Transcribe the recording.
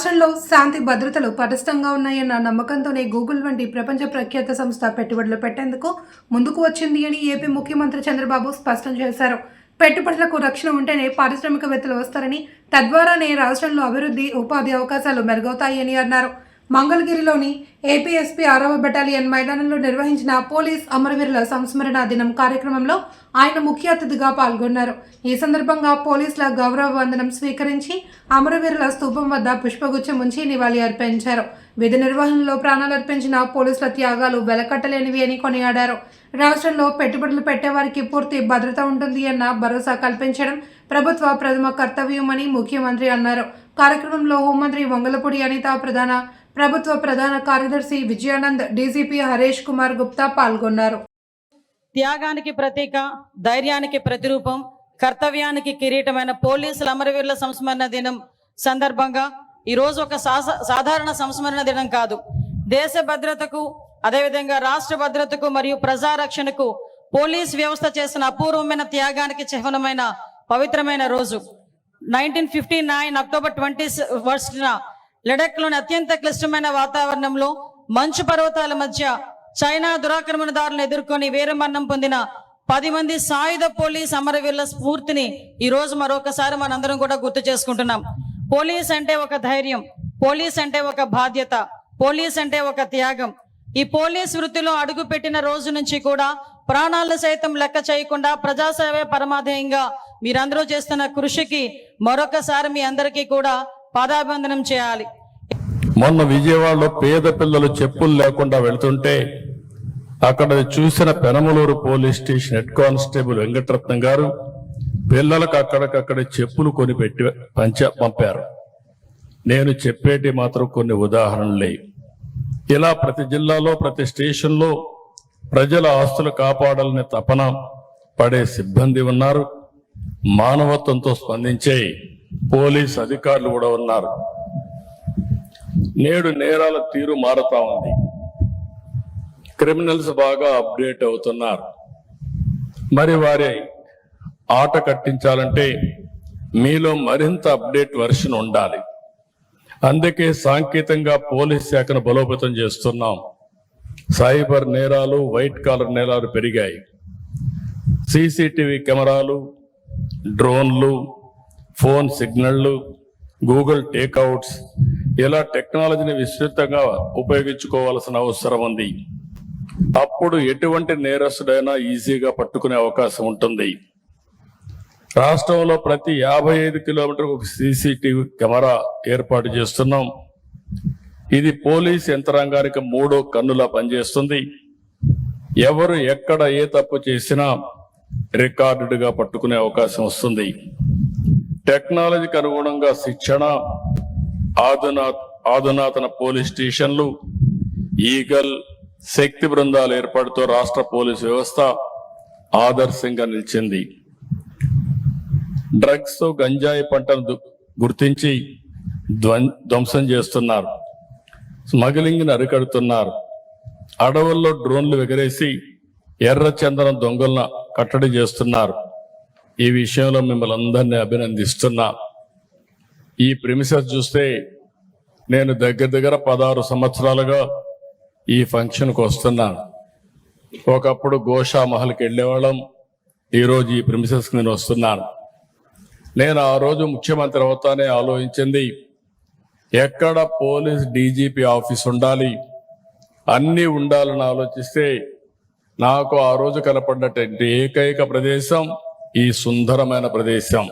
రాష్ట్రంలో శాంతి భద్రతలు పటిష్టంగా ఉన్నాయన్న నమ్మకంతోనే గూగుల్ వంటి ప్రపంచ ప్రఖ్యాత సంస్థ పెట్టుబడులు పెట్టేందుకు ముందుకు వచ్చింది అని ఏపీ ముఖ్యమంత్రి చంద్రబాబు స్పష్టం చేశారు. పెట్టుబడులకు రక్షణ ఉంటేనే పారిశ్రామికవేత్తలు వస్తారని తద్వారానే రాష్ట్రంలో అభివృద్ధి ఉపాధి అవకాశాలు మెరుగవుతాయని అన్నారు. మంగళగిరిలోని ఏపీఎస్పీ ఆరవ బెటాలియన్ మైదానంలో నిర్వహించిన పోలీస్ అమరవీరుల సంస్మరణ దినం కార్యక్రమంలో ఆయన ముఖ్య అతిథిగా పాల్గొన్నారు. ఈ సందర్భంగా పోలీసుల గౌరవ వందనం స్వీకరించి అమరవీరుల స్తూపం వద్ద పుష్పగుచ్చం ఉంచి నివాళి అర్పించారు. విధి నిర్వహణలో ప్రాణాలర్పించిన పోలీసుల త్యాగాలు వెలకట్టలేనివి అని కొనియాడారు. రాష్ట్రంలో పెట్టుబడులు పెట్టేవారికి పూర్తి భద్రత ఉంటుంది అన్న భరోసా కల్పించడం ప్రభుత్వ ప్రథమ కర్తవ్యమని ముఖ్యమంత్రి అన్నారు. కార్యక్రమంలో హోంమంత్రి వంగలపూడి అనిత ప్రధాన ప్రభుత్వ ప్రధాన కార్యదర్శి విజయానంద్ డీజీపీ హరీష్ కుమార్ గుప్తా పాల్గొన్నారు. త్యాగానికి ప్రతీక ధైర్యానికి ప్రతిరూపం కర్తవ్యానికి కిరీటమైన పోలీసుల అమరవీరుల సంస్మరణ దినం సందర్భంగా ఈరోజు ఒక సాస- సాధారణ సంస్మరణ దినం కాదు. దేశ భద్రతకు అదేవిధంగా రాష్ట్ర భద్రతకు మరియు ప్రజారక్షణకు పోలీస్ వ్యవస్థ చేసిన అపూర్వమైన త్యాగానికి చిహ్నమైన పవిత్రమైన రోజు. Nineteen fifty nine October twenty ఫస్ట్న లడఖ్లోని అత్యంత క్లిష్టమైన వాతావరణంలో మంచు పర్వతాల మధ్య చైనా దురాక్రమణదారులను ఎదుర్కొని వీరమరణం పొందిన పది మంది సాయుధ పోలీస్ అమరవీరుల స్ఫూర్తిని ఈ రోజు మరొకసారి మనందరం కూడా గుర్తు చేసుకుంటున్నాం. పోలీస్ అంటే ఒక ధైర్యం పోలీస్ అంటే ఒక బాధ్యత పోలీస్ అంటే ఒక త్యాగం. ఈ పోలీస్ వృత్తిలో అడుగు పెట్టిన రోజు నుంచి కూడా ప్రాణాలను సైతం లెక్క చేయకుండా ప్రజాసేవే పరమాధేయంగా మీరందరూ చేస్తున్న కృషికి మరొకసారి మీ అందరికీ కూడా పాదాభివందనం చేయాలి. మొన్న విజయవాడలో పేద పిల్లలు చెప్పులు లేకుండా వెళ్తుంటే అక్కడ చూసిన Penamaluru police station head constable Venkataratnam garu పిల్లలకు అక్కడికక్కడ చెప్పులు కొనిపెట్టి పంచ పంపారు. నేను చెప్పేటి మాత్రం కొన్ని ఉదాహరణలే. ఇలా ప్రతి జిల్లాలో ప్రతి స్టేషన్లో ప్రజల ఆస్తులు కాపాడాలనే తపన పడే సిబ్బంది ఉన్నారు. మానవత్వంతో స్పందించే పోలీస్ అధికారులు కూడా ఉన్నారు. నేడు నేరాల తీరు మారుతా ఉంది. క్రిమినల్స్ బాగా అప్డేట్ అవుతున్నారు. మరి వారి ఆట కట్టించాలంటే మీలో మరింత అప్డేట్ వర్షన్ ఉండాలి. అందుకే సాంకేతికంగా పోలీస్ శాఖను బలోపేతం చేస్తున్నాం. సైబర్ నేరాలు వైట్ కాలర్ నేరాలు పెరిగాయి. సీసీటీవీ కెమెరాలు డ్రోన్లు ఫోన్ సిగ్నళ్ళు గూగుల్ టేక్అవుట్స్ ఇలా టెక్నాలజీని విస్తృతంగా ఉపయోగించుకోవాల్సిన అవసరం ఉంది. అప్పుడు ఎటువంటి నేరస్తుడైనా ఈజీగా పట్టుకునే అవకాశం ఉంటుంది. రాష్ట్రంలో ప్రతి యాభై ఐదు కిలోమీటర్కు ఒక సీసీటీవీ కెమెరా ఏర్పాటు చేస్తున్నాం. ఇది పోలీస్ యంత్రాంగానికి మూడో కన్నులా పనిచేస్తుంది. ఎవరు ఎక్కడ ఏ తప్పు చేసినా రికార్డుగా పట్టుకునే అవకాశం వస్తుంది. టెక్నాలజీకి అనుగుణంగా శిక్షణ ఆధునా ఆధునాతన పోలీస్ స్టేషన్లు ఈగల్ శక్తి బృందాలు ఏర్పాటుతో రాష్ట్ర పోలీసు వ్యవస్థ ఆదర్శంగా నిలిచింది. డ్రగ్స్ గంజాయి పంటను గుర్తించి ధ్వం- ధ్వంసం చేస్తున్నారు. స్మగ్లింగ్ని అరికడుతున్నారు అడవుల్లో డ్రోన్లు ఎగరేసి ఎర్ర చందనం దొంగలను కట్టడి చేస్తున్నారు. ఈ విషయంలో మిమ్మల్ని అందరినీ అభినందిస్తున్నా. ఈ ప్రిమిసెస్ చూస్తే నేను దగ్గర దగ్గర పదహారు సంవత్సరాలుగా ఈ ఫంక్షన్కి వస్తున్నాను ఒకప్పుడు గోషా మహల్కి వెళ్ళేవాళ్ళం. ఈరోజు ఈ ప్రిమిసెస్కి నేను వస్తున్నాను నేను ఆ రోజు ముఖ్యమంత్రి అవుతానే ఆలోచించింది. ఎక్కడ పోలీస్ డీజీపీ ఆఫీస్ ఉండాలి? అన్నీ ఉండాలని ఆలోచిస్తే నాకు ఆ రోజు కనపడినటువంటి ఏకైక ప్రదేశం ఈ సుందరమైన ప్రదేశం.